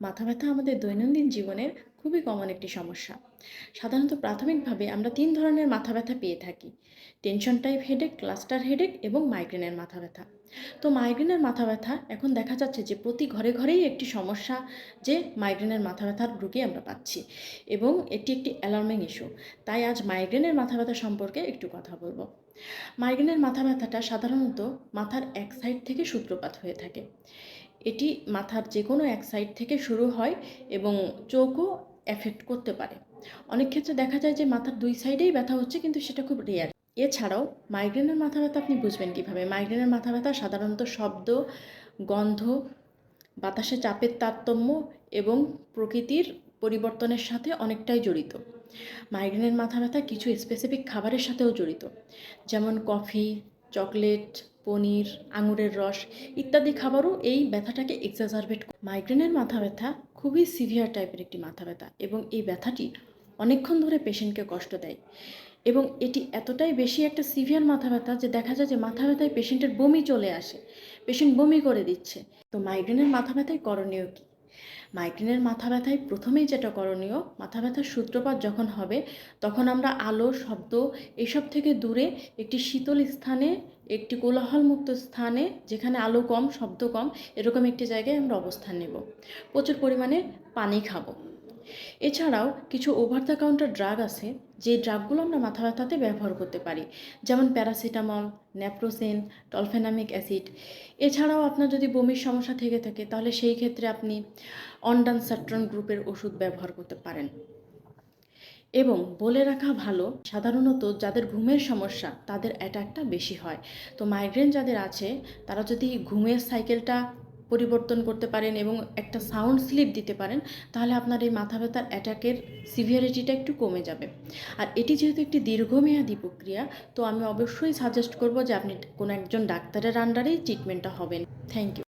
মাথা ব্যথা আমাদের দৈনন্দিন জীবনের খুবই কমন একটি সমস্যা। সাধারণত প্রাথমিকভাবে আমরা তিন ধরনের মাথা ব্যথা পেয়ে থাকি। Tension type headache cluster headache এবং মাইগ্রেনের মাথা ব্যথা। তো মাইগ্রেনের মাথা ব্যথা এখন দেখা যাচ্ছে যে প্রতি ঘরে ঘরেই একটি সমস্যা যে মাইগ্রেনের মাথা ব্যথার রোগী আমরা পাচ্ছি এবং এটি একটি অ্যালার্মিং ইস্যু তাই আজ মাইগ্রেনের মাথা ব্যথা সম্পর্কে একটু কথা বলব। মাইগ্রেনের মাথা ব্যথাটা সাধারণত মাথার এক সাইড থেকে সূত্রপাত হয়ে থাকে। এটি মাথার যে কোনো এক সাইড থেকে শুরু হয় এবং চোখও এফেক্ট করতে পারে। অনেক ক্ষেত্রে দেখা যায় যে মাথার দুই সাইডেই ব্যথা হচ্ছে, কিন্তু সেটা খুব রেয়ার এছাড়াও মাইগ্রেনের মাথা ব্যথা আপনি বুঝবেন কীভাবে? মাইগ্রেনের মাথা ব্যথা সাধারণত শব্দ, গন্ধ, বাতাসে চাপের তারতম্য এবং প্রকৃতির পরিবর্তনের সাথে অনেকটাই জড়িত। মাইগ্রেনের মাথা ব্যথা কিছু স্পেসিফিক খাবারের সাথেও জড়িত। যেমন কফি চকলেট, পনির, আঙুরের রস ইত্যাদি খাবারও এই ব্যথাটাকে এক্সাজারবেট মাইগ্রেনের মাথা ব্যথা খুবই সিভিয়ার টাইপের একটি মাথা ব্যথা এবং এই ব্যথাটি অনেকক্ষণ ধরে পেশেন্টকে কষ্ট দেয়। এবং এটি এতটাই বেশি একটা সিভিয়ার মাথা ব্যথা যে দেখা যায় যে মাথা ব্যথায় পেশেন্টের বমি চলে আসে পেশেন্ট বমি করে দিচ্ছে। তো মাইগ্রেনের মাথা ব্যথায় করণীয় কী? মাইগ্রেনের মাথা ব্যথায় প্রথমেই যেটা করণীয়, মাথা ব্যথার সূত্রপাত যখন হবে, তখন আমরা আলো, শব্দ এসব থেকে দূরে একটি শীতল স্থানে, একটি কোলাহলমুক্ত স্থানে, যেখানে আলো কম, শব্দ কম, এরকম একটি জায়গায় আমরা অবস্থান নেব। প্রচুর পরিমাণে পানি খাব। এছাড়াও কিছু ওভার দ্য কাউন্টার ড্রাগ আছে, যে ড্রাগগুলো আমরা মাথা ব্যথাতে ব্যবহার করতে পারি, যেমন প্যারাসিটামল ন্যাপ্রোসেন টলফেনামিক অ্যাসিড এছাড়াও আপনার যদি বমির সমস্যা থেকে থাকে, তাহলে সেই ক্ষেত্রে আপনি অনডান স্যাট্রন গ্রুপের ওষুধ ব্যবহার করতে পারেন। এবং বলে রাখা ভালো, সাধারণত যাদের ঘুমের সমস্যা, তাদের অ্যাটাকটা বেশি হয়। তো মাইগ্রেন যাদের আছে, তারা যদি ঘুমের সাইকেলটা পরিবর্তন করতে পারেন এবং একটা সাউন্ড স্লিপ দিতে পারেন, তাহলে আপনার এই মাথা ব্যথার অ্যাটাকের সিভিয়ারিটিটা একটু কমে যাবে। আর এটি যেহেতু একটি দীর্ঘমেয়াদী প্রক্রিয়া, তো আমি অবশ্যই সাজেস্ট করব যে আপনি কোনো একজন ডাক্তারের আন্ডারেই ট্রিটমেন্টটা হবেন। Thank you